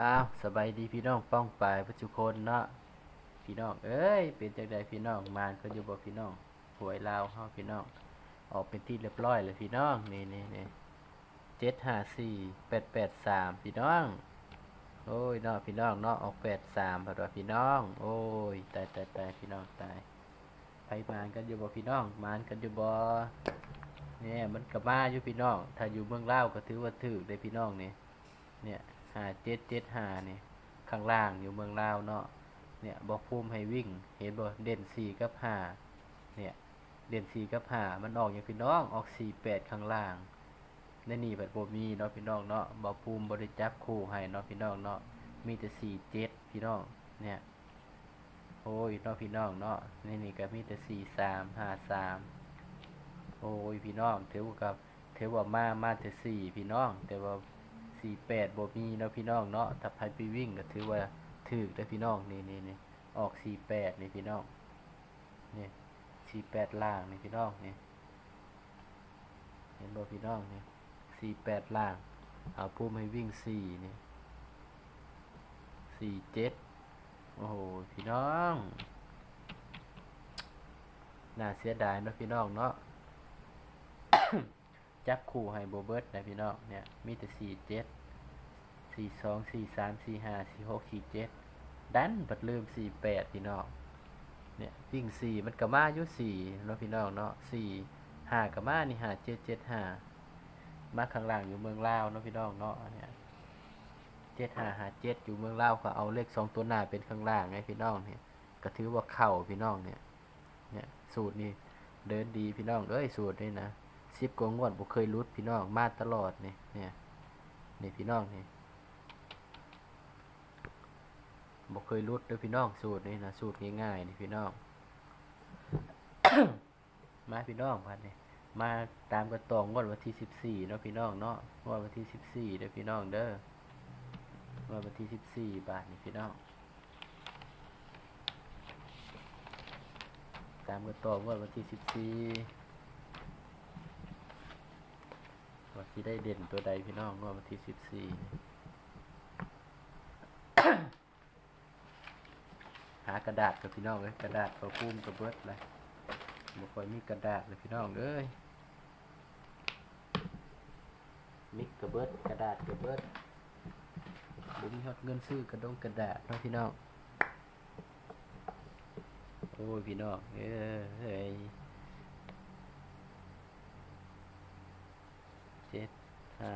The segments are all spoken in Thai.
อ้าวสบายดีพี่น้องป้องปายปัจจุคนเนาะพี่น้องเอ้ยเป็นจังไดพี่น้องมานก็อยู่บ่พี่น้องหวยลาวเฮาพี่น้องออกเป็นที่เรียบร้อยเลยพี่น้องนี่นี่นี่เจ็ดห้าสี่แปดแปดสามพี่น้องโอ้ยเนาะพี่น้องเนาะออกแปดสามพอดว่าพี่น้อง โอ้ยตายตายตายพี่น้องตายไปมานกันอยู่บ่พี่น้องมานกันอยู่บ่เนี่ยมันกับมาอยู่พี่น้อง ถ้าอยู่เมืองลาวก็ถือว่าถือได้พี่น้องนี่เนี่ย ห้าเจ็ดเจ็ดห้านี่ข้างล่างอยู่เมืองลาวเนาะเนี่ยบอกภูมิให้วิ่ง เห็นบ่เด่นสี่กับห้าเนี่ยเด่นสี่กับห้ามันออกอย่างพี่น้องออกสี่แปดข้างล่างในนี่แบบบ่มีเนาะพี่น้องเนาะบ่ภูมิบริจับคู่ให้เนาะพี่น้องเนาะมีแต่สี่เจ็ดพี่น้องเนี่ยโอ้ยเนาะพี่น้องเนาะในนี่ก็มีแต่สี่สามห้าสามโอ้ยพี่น้องถือว่ากับถือว่ามามาแต่สี่พี่น้อง แต่ว่า สี่แปดบ่มีเนาะพี่น้องเนาะถ้าใครไปวิ่งก็ถือว่าถือได้พี่น้องนี่นี่นี่ออกสี่แปดนี่พี่น้องนี่สี่แปดล่างนี่พี่น้องนี่เห็นบ่พี่น้องนี่สี่แปดล่าง เอาพุ่มให้วิ่งสี่นี่สี่เจ็ดโอ้โหพี่น้องน่าเสียดายเนาะพี่น้องเนาะ จับคู่ให้โบเบิร์ตนะพี่น้องเนี่ยมีแต่สี่เจ็ดสี่สองสี่สามสี่ห้าสี่หกสี่เจ็ดดันบัดลืมสี่แปดพี่น้องเนี่ยวิ่งสี่มันกะมาอยู่สี่เนาะพี่น้องเนาะสี่ห้ากะมานี่ห้าเจ็ดเจ็ดห้ามาข้างล่างอยู่เมืองลาวเนาะพี่น้องเนาะเนี่ยเจ็ดห้าห้าเจ็ดอยู่เมืองลาวก็เอาเลขสองตัวหน้าเป็นข้างล่างไงพี่น้องเนี่ยก็ถือว่าเข่าพี่น้องเนี่ยเนี่ยสูตรนี่เดินดีพี่น้องเอ้ยสูตรนี่นะ สิบกว่างวดบ่เคยรุดพี่น้องมาตลอดเนี่ยเนี่ยนี่พี่น้องนี่บ่เคยรุดด้อพี่น้องสูตรนี่นะสูตรง่ายๆนี่พี่น้อง มาพี่น้องพันนี่มาตามกระตองงวดวันที่สิบสี่เนาะพี่น้องเนาะงวดวันที่สิบสี่เด้อพี่น้องเด้องวดวันที่สิบสี่บาทนี่พี่น้องตามกระตองงวดวันที่สิบสี่ว่า สิได้เด่นตัวใดพี่น้องงวดวันที่สิบสี่หากระดาษกับพี่น้องเลยกระดาษประพุ่มกระเบิดเลยบ่ค่อยมีกระดาษเลยพี่น้องเอ้ยมิกกระเบิดกระดาษกระเบิดบ่มีฮอดเงินซื้อกระดงกระดาษเนาะพี่น้องโอ้ยพี่น้องเอ้ยเฮ้ยเจ็ด ห้า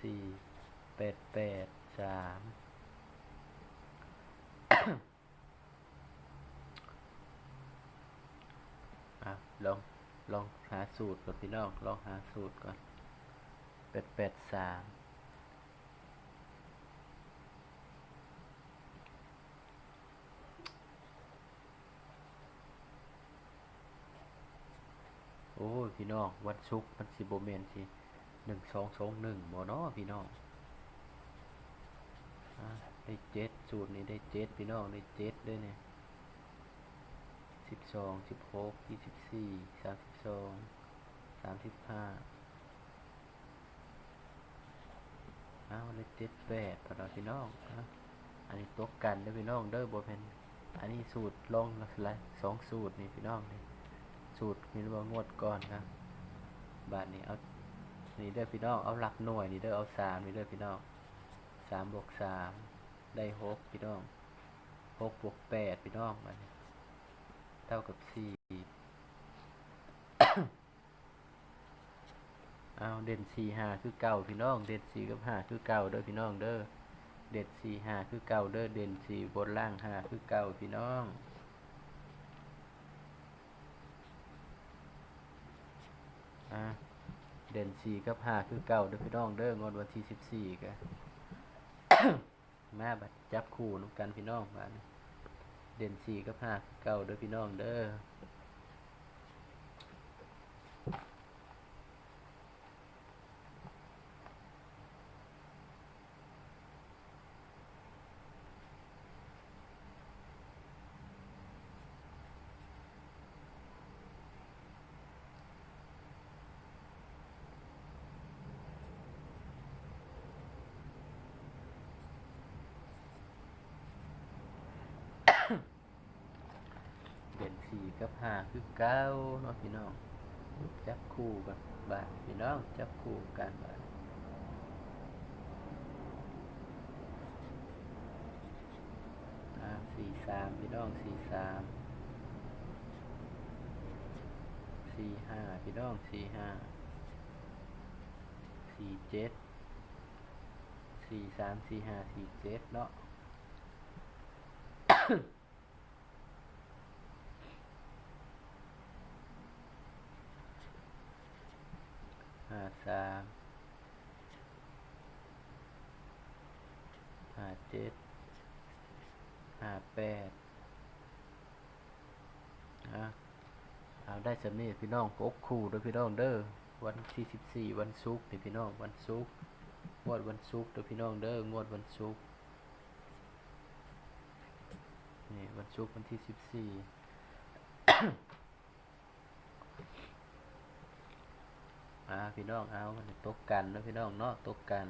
สี่แปดแปดสามอะลอง ลองหาสูตรก่อนพี่น้อง ลองหาสูตรก่อนแปดแปดสามโอ้พี่น้องวันศุกร์มันสิบโมเมนสิ หนึ่งสองสองหนึ่งโมเนพี่น้องอ่ได้เจ็ดสูตรนี้ได้เจ็ดพี่น้องได้เจ็ดด้วยเนี่ยสิบสองสิบหกยี่สิบสี่สามสิบสองสามสิบห้าอ้าวเลยเจ็ดแปดพอดอพี่น้องอะอันนี้ตกกันเด้อพี่น้องเด้อบ่เป็นอันนี้สูตรลงละสองสูตรนี่พี่น้องนี่สูตรมีว่างวดก่อนนะบาทนี้เอา นี่เด้อพี่น้อง เอาหลักหน่วยนี่เด้อเอาสามนี่เด้อพี่น้องสามบวกสามได้หกพี่น้องหกบวกแปดพี่น้องอันเท่ากับสี่เอาเด่นสี่ห้าคือเก่าพี่น้อง เด่นสี่กับห้าคือเก่าเด้อพี่น้องเด้อเด่นสี่ห้าคือเก่าเด้อเด่นสี่บนล่างห้าคือเก่าพี่น้องอ่า เด่นสี่กับห้าคือเก่าเด้อพี่น้องเด้องวดวันที่สิบสี่กันมาบัดจับคู่น้ำกันพี่น้องบันเด่นสี่กับห้าเก่าเด้อพี่น้องเด้อ กับห้าคือเก้าเนาะพี่น้อง จับคู่กันบาทพี่น้อง จับคู่กันบาทสี่สามพี่น้องสี่สามสี่ห้าพี่น้องสี่ห้าสี่เจ็ดสี่สามสี่ห้าสี่เจ็ดเนาะ สามห้าเจ็ดห้าแปดอะเอาได้สำเนีพี่น้องพกคู่ด้วยพี่น้องเด้อวันที่สิบสี่วันศุกร์นี่พี่น้องวันศุกร์งวดวันศุกร์ด้อพี่น้องเด้องวดวันศุกร์นี่วันศุกร์วันที่สิบสี่ อ่าพี่น้องเอาตกกันเนาะพี่น้องเนาะตกกัน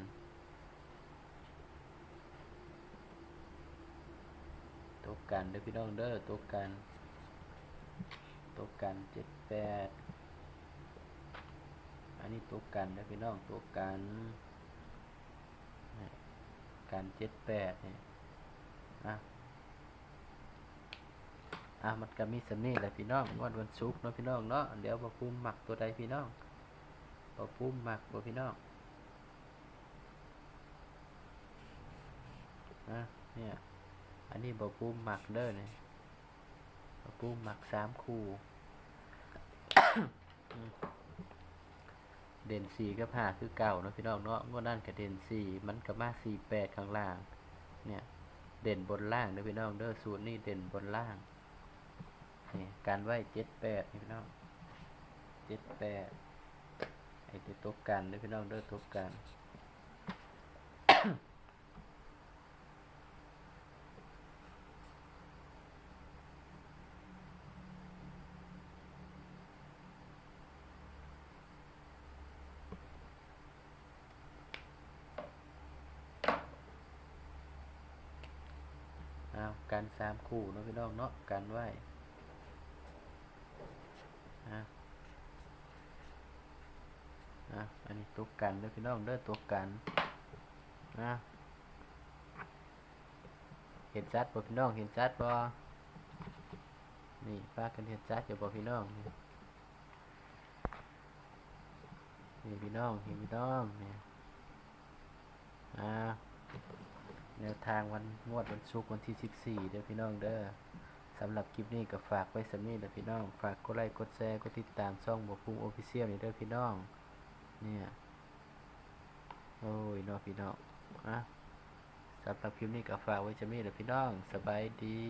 ตกกันเด้อพี่น้องเด้อตกกันตกกันเจ็ดแปดอันนี้ตกกันเด้อพี่น้องตกกันกันเจ็ดแปดเนี่ยอะอะมันก็มีสำนีแหละพี่น้องงวดวันศุกร์เนาะพี่น้องเนาะเดี๋ยวมาพูมหมักตัวใดพี่น้อง ปอปุ้มหมักบ่พี่น้องนะเนี่ย อันนี้บอปุ้มหมักเด้อเนี่ยบอปุ้มหมักสามคู่ เด่นสี่กับห้าคือเก่าเนาะพี่น้องเนาะงวดนั่นกับเด่นสี่มันกับมาสี่แปดข้างล่าง เนี่ย เด่นบนล่างเด้อพี่น้องเด้อสูตรนี่เด่นบนล่างนี่การไว้เจ็ดแปดพี่น้องเจ็ดแปด ไอ้ตัวตกกันด้อพี่น้องด้อตกกันเอากันสามคู่เนาะพี่น้องเนาะกันไหว้อะ อะอันนี้ตัวกันเด้อพี่น้องเด้อตัวกันนะเห็นจัดบ่พี่น้องเห็นจัดบ่นี่ป้ากันเห็นจัดอยู่บ่พี่น้องนี่นี่พี่น้องเห็นพี่น้องนี่อ่าแนวทางวันงวดวันศุกร์วันที่ 14 เด้อพี่น้องเด้อสำหรับคลิปนี้ก็ฝากไว้สำนี้เด้อพี่น้อง ฝากกดไลค์กดแชร์กดติดตามช่องบ่พุ่งออฟฟิเชียลนี่เด้อพี่น้อง เนี่ย โอ้ยน้องพี่น้องอะสำหรับคลิปนี้ก็ฝากไว้จะมีเด้อพี่น้อง สบายดี